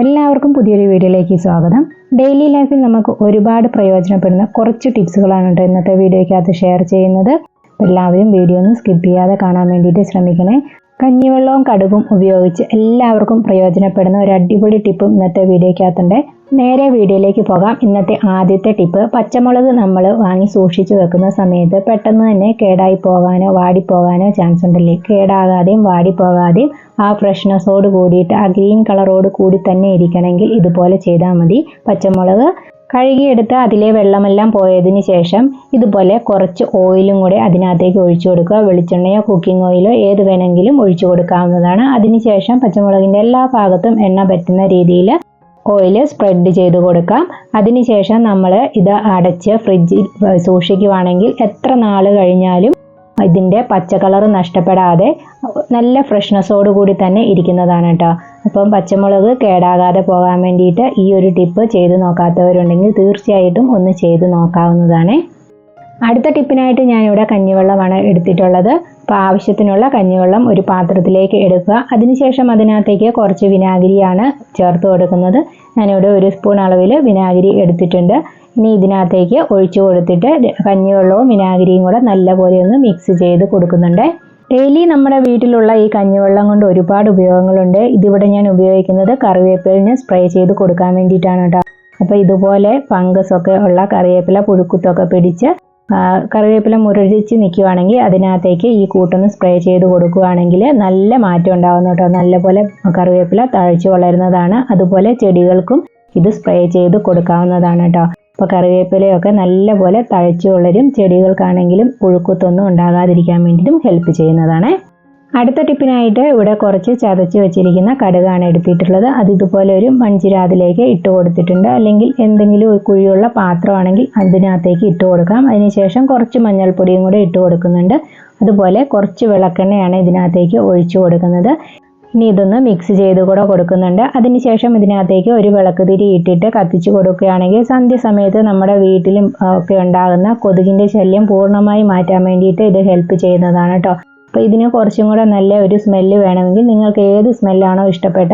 എല്ലാവർക്കും പുതിയൊരു വീഡിയോയിലേക്ക് സ്വാഗതം. ഡെയിലി ലൈഫിൽ നമുക്ക് ഒരുപാട് പ്രയോജനപ്പെടുന്ന കുറച്ച് ടിപ്സുകളാണ് ഇന്നത്തെ വീഡിയോയ്ക്കകത്ത് ഷെയർ ചെയ്യുന്നത്. എല്ലാവരും വീഡിയോ ഒന്ന് സ്കിപ്പ് ചെയ്യാതെ കാണാൻ വേണ്ടിയിട്ട് ശ്രമിക്കണേ. കഞ്ഞിവെള്ളവും കടുകും ഉപയോഗിച്ച് എല്ലാവർക്കും പ്രയോജനപ്പെടുന്ന ഒരു അടിപൊളി ടിപ്പും ഇന്നത്തെ വീഡിയോയ്ക്കകത്തുണ്ട്. നേരെ വീഡിയോയിലേക്ക് പോകാം. ഇന്നത്തെ ആദ്യത്തെ ടിപ്പ് പച്ചമുളക് നമ്മൾ വാങ്ങി സൂക്ഷിച്ചു വെക്കുന്ന സമയത്ത് പെട്ടെന്ന് തന്നെ കേടായി പോകാനോ വാടിപ്പോകാനോ ചാൻസ് ഉണ്ടല്ലേ? കേടാകാതെയും വാടിപ്പോകാതെയും ആ ഫ്രഷ്നെസ്സോട് കൂടിയിട്ട് ആ ഗ്രീൻ കളറോട് കൂടി തന്നെ ഇരിക്കണമെങ്കിൽ ഇതുപോലെ ചെയ്താൽ മതി. പച്ചമുളക് കഴുകിയെടുത്ത് അതിലെ വെള്ളമെല്ലാം പോയതിന് ശേഷം ഇതുപോലെ കുറച്ച് ഓയിലും കൂടെ അതിനകത്തേക്ക് ഒഴിച്ചു കൊടുക്കുക. വെളിച്ചെണ്ണയോ കുക്കിംഗ് ഓയിലോ ഏത് വേണമെങ്കിലും ഒഴിച്ചു കൊടുക്കാവുന്നതാണ്. അതിനുശേഷം പച്ചമുളകിന്റെ എല്ലാ ഭാഗത്തും എണ്ണ പറ്റുന്ന രീതിയിൽ ഓയിൽ സ്പ്രെഡ് ചെയ്ത് കൊടുക്കാം. അതിനുശേഷം നമ്മൾ ഇത് അടച്ച് ഫ്രിഡ്ജിൽ സൂക്ഷിക്കുവാണെങ്കിൽ എത്ര നാൾ കഴിഞ്ഞാലും ഇതിന്റെ പച്ച കളർ നഷ്ടപ്പെടാതെ നല്ല ഫ്രഷ്നെസ്സോട് കൂടി തന്നെ ഇരിക്കുന്നതാണ് കേട്ടോ. അപ്പം പച്ചമുളക് കേടാകാതെ പോകാൻ വേണ്ടിയിട്ട് ഈ ഒരു ടിപ്പ് ചെയ്ത് നോക്കാത്തവരുണ്ടെങ്കിൽ തീർച്ചയായിട്ടും ഒന്ന് ചെയ്ത് നോക്കാവുന്നതാണ്. അടുത്ത ടിപ്പിനായിട്ട് ഞാനിവിടെ കഞ്ഞിവെള്ളമാണ് എടുത്തിട്ടുള്ളത്. അപ്പോൾ ആവശ്യത്തിനുള്ള കഞ്ഞിവെള്ളം ഒരു പാത്രത്തിലേക്ക് എടുക്കുക. അതിനുശേഷം അതിനകത്തേക്ക് കുറച്ച് വിനാഗിരിയാണ് ചേർത്ത് കൊടുക്കുന്നത്. ഞാനിവിടെ ഒരു സ്പൂൺ അളവിൽ വിനാഗിരി എടുത്തിട്ടുണ്ട്. ഇനി ഇതിനകത്തേക്ക് ഒഴിച്ചു കൊടുത്തിട്ട് കഞ്ഞിവെള്ളവും വിനാഗിരിയും കൂടെ നല്ലപോലെ ഒന്ന് മിക്സ് ചെയ്ത് കൊടുക്കുന്നുണ്ട്. ഡെയിലി നമ്മുടെ വീട്ടിലുള്ള ഈ കഞ്ഞിവെള്ളം കൊണ്ട് ഒരുപാട് ഉപയോഗങ്ങളുണ്ട്. ഇതിവിടെ ഞാൻ ഉപയോഗിക്കുന്നത് കറിവേപ്പിലിന് സ്പ്രേ ചെയ്ത് കൊടുക്കാൻ വേണ്ടിയിട്ടാണ് കേട്ടോ. അപ്പോൾ ഇതുപോലെ ഫംഗസ് ഒക്കെ ഉള്ള കറിവേപ്പില പുഴുക്കുത്തൊക്കെ പിടിച്ച് കറിവേപ്പില മുരടിച്ച് നിൽക്കുവാണെങ്കിൽ അതിനകത്തേക്ക് ഈ കൂട്ടൊന്ന് സ്പ്രേ ചെയ്ത് കൊടുക്കുകയാണെങ്കിൽ നല്ല മാറ്റം ഉണ്ടാകും കേട്ടോ. നല്ലപോലെ കറിവേപ്പില തഴച്ചു വളരുന്നതാണ്. അതുപോലെ ചെടികൾക്കും ഇത് സ്പ്രേ ചെയ്ത് കൊടുക്കാവുന്നതാണ് കേട്ടോ. അപ്പോൾ കറിവേപ്പിലയൊക്കെ നല്ലപോലെ തഴച്ചു വളരും. ചെടികൾക്കാണെങ്കിലും പുഴുക്കുത്തൊന്നും ഉണ്ടാകാതിരിക്കാൻ വേണ്ടിയിട്ടും ഹെൽപ്പ് ചെയ്യുന്നതാണ്. അടുത്ത ടിപ്പിനായിട്ട് ഇവിടെ കുറച്ച് ചതച്ച് വെച്ചിരിക്കുന്ന കടുകാണ് എടുത്തിട്ടുള്ളത്. അത് ഇതുപോലെ ഒരു മൺചിരാതിലേക്ക് ഇട്ട് കൊടുത്തിട്ടുണ്ട്. അല്ലെങ്കിൽ എന്തെങ്കിലും ഒരു കുഴിയുള്ള പാത്രമാണെങ്കിൽ അതിനകത്തേക്ക് ഇട്ട് കൊടുക്കാം. അതിനുശേഷം കുറച്ച് മഞ്ഞൾപ്പൊടിയും കൂടെ ഇട്ട് കൊടുക്കുന്നുണ്ട്. അതുപോലെ കുറച്ച് വിളക്കെണ്ണയാണ് ഇതിനകത്തേക്ക് ഒഴിച്ചു കൊടുക്കുന്നത്. ഇനി ഇതൊന്ന് മിക്സ് ചെയ്ത് കൂടെ കൊടുക്കുന്നുണ്ട്. അതിനുശേഷം ഇതിനകത്തേക്ക് ഒരു വിളക്ക് തിരി ഇട്ടിട്ട് കത്തിച്ച് കൊടുക്കുകയാണെങ്കിൽ സന്ധ്യ സമയത്ത് നമ്മുടെ വീട്ടിലും ഒക്കെ ഉണ്ടാകുന്ന കൊതുകിന്റെ ശല്യം പൂർണമായി മാറ്റാൻ വേണ്ടിയിട്ട് ഇത് ഹെൽപ്പ് ചെയ്യുന്നതാണ് കേട്ടോ അപ്പോൾ ഇതിന് കുറച്ചും കൂടെ നല്ല ഒരു സ്മെല്ല് വേണമെങ്കിൽ നിങ്ങൾക്ക് ഏത് സ്മെല്ലാണോ ഇഷ്ടപ്പെട്ട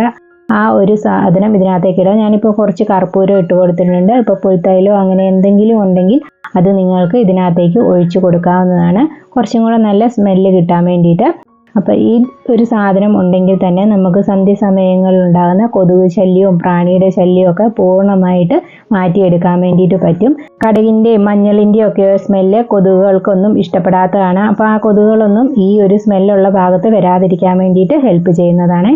ആ ഒരു സാധനം ഇതിനകത്തേക്ക് ഇടാം. ഞാനിപ്പോൾ കുറച്ച് കർപ്പൂരം ഇട്ട് കൊടുത്തിട്ടുണ്ട്. ഇപ്പോൾ പുൽത്തൈലോ അങ്ങനെ എന്തെങ്കിലും ഉണ്ടെങ്കിൽ അത് നിങ്ങൾക്ക് ഇതിനകത്തേക്ക് ഒഴിച്ചു കൊടുക്കാവുന്നതാണ്. കുറച്ചും കൂടെ നല്ല സ്മെല്ല് കിട്ടാൻ വേണ്ടിയിട്ട് അപ്പോൾ ഈ ഒരു സാധനം ഉണ്ടെങ്കിൽ തന്നെ നമുക്ക് സന്ധ്യസമയങ്ങളിൽ ഉണ്ടാകുന്ന കൊതുക് ശല്യവും പ്രാണിയുടെ ശല്യവും ഒക്കെ പൂർണമായിട്ട് മാറ്റിയെടുക്കാൻ വേണ്ടിയിട്ട് പറ്റും. കടുകിന്റെയും മഞ്ഞളിന്റെയും ഒക്കെ സ്മെല്ല് കൊതുകുകൾക്കൊന്നും ഇഷ്ടപ്പെടാത്തതാണ്. അപ്പോൾ ആ കൊതുകുകളൊന്നും ഈ ഒരു സ്മെല്ലുള്ള ഭാഗത്ത് വരാതിരിക്കാൻ വേണ്ടിയിട്ട് ഹെൽപ്പ് ചെയ്യുന്നതാണ്.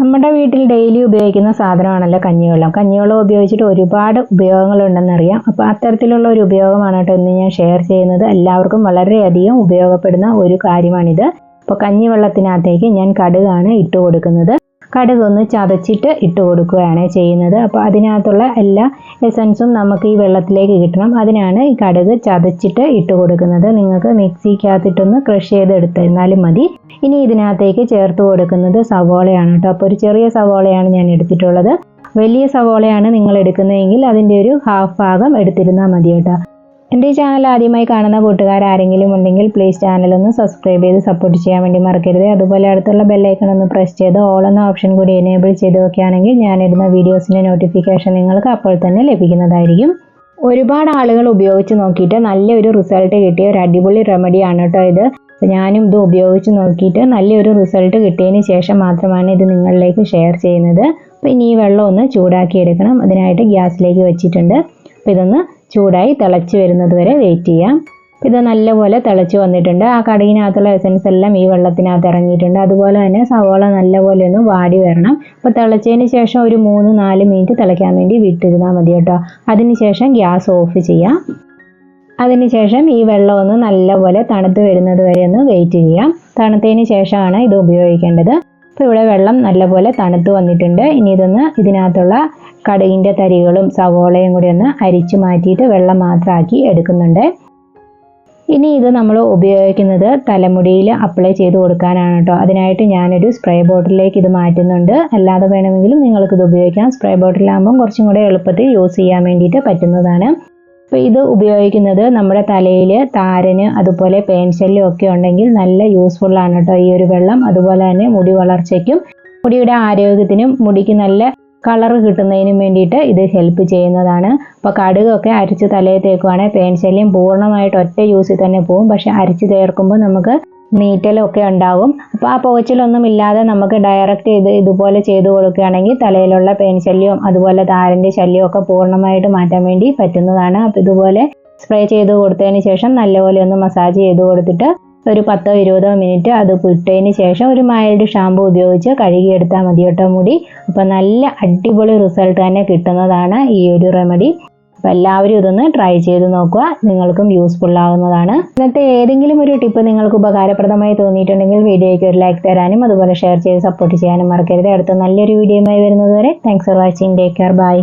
നമ്മുടെ വീട്ടിൽ ഡെയിലി ഉപയോഗിക്കുന്ന സാധനമാണല്ലോ കഞ്ഞിവെള്ളം. കഞ്ഞിവെള്ളം ഉപയോഗിച്ചിട്ട് ഒരുപാട് ഉപയോഗങ്ങളുണ്ടെന്നറിയാം. അപ്പോൾ അത്തരത്തിലുള്ള ഒരു ഉപയോഗമാണ് കേട്ടോ ഇന്ന് ഞാൻ ഷെയർ ചെയ്യുന്നത്. എല്ലാവർക്കും വളരെയധികം ഉപയോഗപ്പെടുന്ന ഒരു കാര്യമാണിത്. അപ്പോൾ കഞ്ഞിവെള്ളത്തിനകത്തേക്ക് ഞാൻ കടുകാണ് ഇട്ട് കൊടുക്കുന്നത്. കടുക് ഒന്ന് ചതച്ചിട്ട് ഇട്ട് കൊടുക്കുകയാണ് ചെയ്യുന്നത്. അപ്പോൾ അതിനകത്തുള്ള എല്ലാ എസൻസും നമുക്ക് ഈ വെള്ളത്തിലേക്ക് കിട്ടണം. അതിനാണ് ഈ കടുക് ചതച്ചിട്ട് ഇട്ട് കൊടുക്കുന്നത്. നിങ്ങൾക്ക് മിക്സിക്കകത്തിട്ടൊന്ന് ക്രഷ് ചെയ്ത് എടുത്തിരുന്നാലും മതി. ഇനി ഇതിനകത്തേക്ക് ചേർത്ത് കൊടുക്കുന്നത് സവോളയാണ് കേട്ടോ. അപ്പോൾ ഒരു ചെറിയ സവോളയാണ് ഞാൻ എടുത്തിട്ടുള്ളത്. വലിയ സവോളയാണ് നിങ്ങൾ എടുക്കുന്നതെങ്കിൽ അതിന്റെ ഒരു ഹാഫ് ഭാഗം എടുത്തിരുന്നാൽ മതി കേട്ടോ. എന്റെ ഈ ചാനൽ ആദ്യമായി കാണുന്ന കൂട്ടുകാർ ആരെങ്കിലും ഉണ്ടെങ്കിൽ പ്ലീസ് ചാനൽ ഒന്ന് സബ്സ്ക്രൈബ് ചെയ്ത് സപ്പോർട്ട് ചെയ്യാൻ വേണ്ടി മറക്കരുത്. അതുപോലെ അടുത്തുള്ള ബെല്ലൈക്കൺ ഒന്ന് പ്രസ് ചെയ്ത് ഓൾ എന്ന ഓപ്ഷൻ കൂടി എനേബിൾ ചെയ്ത് വെക്കുകയാണെങ്കിൽ ഞാനിടുന്ന വീഡിയോസിന്റെ നോട്ടിഫിക്കേഷൻ നിങ്ങൾക്ക് അപ്പോൾ തന്നെ ലഭിക്കുന്നതായിരിക്കും. ഒരുപാട് ആളുകൾ ഉപയോഗിച്ച് നോക്കിയിട്ട് നല്ലൊരു റിസൾട്ട് കിട്ടിയ ഒരു അടിപൊളി റെമഡിയാണ് കേട്ടോ ഇത്. ഞാനും ഇത് ഉപയോഗിച്ച് നോക്കിയിട്ട് നല്ലൊരു റിസൾട്ട് കിട്ടിയതിന് ശേഷം മാത്രമാണ് ഇത് നിങ്ങളിലേക്ക് ഷെയർ ചെയ്യുന്നത്. അപ്പോൾ ഇനി ഈ വെള്ളം ഒന്ന് ചൂടാക്കി എടുക്കണം. അതിനായിട്ട് ഗ്യാസിലേക്ക് വെച്ചിട്ടുണ്ട്. അപ്പോൾ ഇതൊന്ന് ചൂടായി തിളച്ച് വരുന്നത് വരെ വെയിറ്റ് ചെയ്യാം. ഇത് നല്ലപോലെ തിളച്ച് വന്നിട്ടുണ്ട്. ആ കടയിനകത്തുള്ള എസൻസ് എല്ലാം ഈ വെള്ളത്തിനകത്ത് ഇറങ്ങിയിട്ടുണ്ട്. അതുപോലെ തന്നെ സവോള നല്ലപോലെ ഒന്ന് വാടി വരണം. അപ്പോൾ തിളച്ചതിന് ശേഷം ഒരു മൂന്ന് നാല് മിനിറ്റ് തിളയ്ക്കാൻ വേണ്ടി വിട്ടിരുന്നാൽ മതി കേട്ടോ. അതിനുശേഷം ഗ്യാസ് ഓഫ് ചെയ്യാം. അതിനുശേഷം ഈ വെള്ളം ഒന്ന് നല്ലപോലെ തണുത്ത് വരുന്നത് വരെ ഒന്ന് വെയിറ്റ് ചെയ്യാം. തണുത്തതിന് ശേഷമാണ് ഇത് ഉപയോഗിക്കേണ്ടത്. അപ്പോൾ ഇവിടെ വെള്ളം നല്ലപോലെ തണുത്ത് വന്നിട്ടുണ്ട്. ഇനി ഇതൊന്ന് ഇതിനകത്തുള്ള കടുകിന്റെ തരികളും സവോളയും കൂടി ഒന്ന് അരിച്ച് മാറ്റിയിട്ട് വെള്ളം മാത്രമാക്കി എടുക്കുന്നുണ്ട്. ഇനി ഇത് നമ്മൾ ഉപയോഗിക്കുന്നത് തലമുടിയിൽ അപ്ലൈ ചെയ്ത് കൊടുക്കാനാണ് കേട്ടോ. അതിനായിട്ട് ഞാനൊരു സ്പ്രേ ബോട്ടിലേക്ക് ഇത് മാറ്റുന്നുണ്ട്. അല്ലാതെ വേണമെങ്കിലും നിങ്ങൾക്കിത് ഉപയോഗിക്കാം. സ്പ്രേ ബോട്ടിലാകുമ്പം കുറച്ചും കൂടെ എളുപ്പത്തിൽ യൂസ് ചെയ്യാൻ വേണ്ടിയിട്ട് പറ്റുന്നതാണ്. അപ്പോൾ ഇത് ഉപയോഗിക്കുന്നത് നമ്മുടെ തലയിൽ താരന് അതുപോലെ പേൻശല്യം ഒക്കെ ഉണ്ടെങ്കിൽ നല്ല യൂസ്ഫുൾ ആണ് കേട്ടോ ഈ ഒരു വെള്ളം. അതുപോലെ തന്നെ മുടി വളർച്ചയ്ക്കും മുടിയുടെ ആരോഗ്യത്തിനും മുടിക്ക് നല്ല കളർ കിട്ടുന്നതിനും വേണ്ടിയിട്ട് ഇത് ഹെൽപ്പ് ചെയ്യുന്നതാണ്. അപ്പോൾ കടുകൊക്കെ അരിച്ച് തലയിൽ തേക്കുവാണെങ്കിൽ പേൻശല്യം പൂർണമായിട്ട് ഒറ്റ യൂസിൽ തന്നെ പോകും പക്ഷെ അരിച്ച് ചേർക്കുമ്പോൾ നമുക്ക് നീറ്റലൊക്കെ ഉണ്ടാവും. അപ്പോൾ ആ പോച്ചിലൊന്നും ഇല്ലാതെ നമുക്ക് ഡയറക്റ്റ് ഇത് ഇതുപോലെ ചെയ്തു കൊടുക്കുകയാണെങ്കിൽ തലയിലുള്ള പേൻ ശല്യവും അതുപോലെ താരന്റെ ശല്യവും ഒക്കെ പൂർണമായിട്ട് മാറ്റാൻ വേണ്ടി പറ്റുന്നതാണ്. അപ്പോൾ ഇതുപോലെ സ്പ്രേ ചെയ്ത് കൊടുത്തതിന് ശേഷം നല്ലപോലെ ഒന്ന് മസാജ് ചെയ്ത് കൊടുത്തിട്ട് ഒരു പത്തോ ഇരുപതോ മിനിറ്റ് അത് പുട്ടതിന് ശേഷം ഒരു മൈൽഡ് ഷാമ്പു ഉപയോഗിച്ച് കഴുകിയെടുത്താൽ മതി കേട്ടോ മുടി. അപ്പോൾ നല്ല അടിപൊളി റിസൾട്ട് തന്നെ കിട്ടുന്നതാണ് ഈ ഒരു റെമഡി അപ്പോൾ എല്ലാവരും ഇതൊന്ന് ട്രൈ ചെയ്ത് നോക്കുക. നിങ്ങൾക്കും യൂസ്ഫുൾ ആകുന്നതാണ് ഇന്നത്തെ ഏതെങ്കിലും ഒരു ടിപ്പ് നിങ്ങൾക്ക് ഉപകാരപ്രദമായി തോന്നിയിട്ടുണ്ടെങ്കിൽ വീഡിയോയ്ക്ക് ഒരു ലൈക്ക് തരാനും അതുപോലെ ഷെയർ ചെയ്ത് സപ്പോർട്ട് ചെയ്യാനും മറക്കരുത്. അടുത്ത നല്ലൊരു വീഡിയോയുമായി വരുന്നതുവരെ thanks for watching take care bye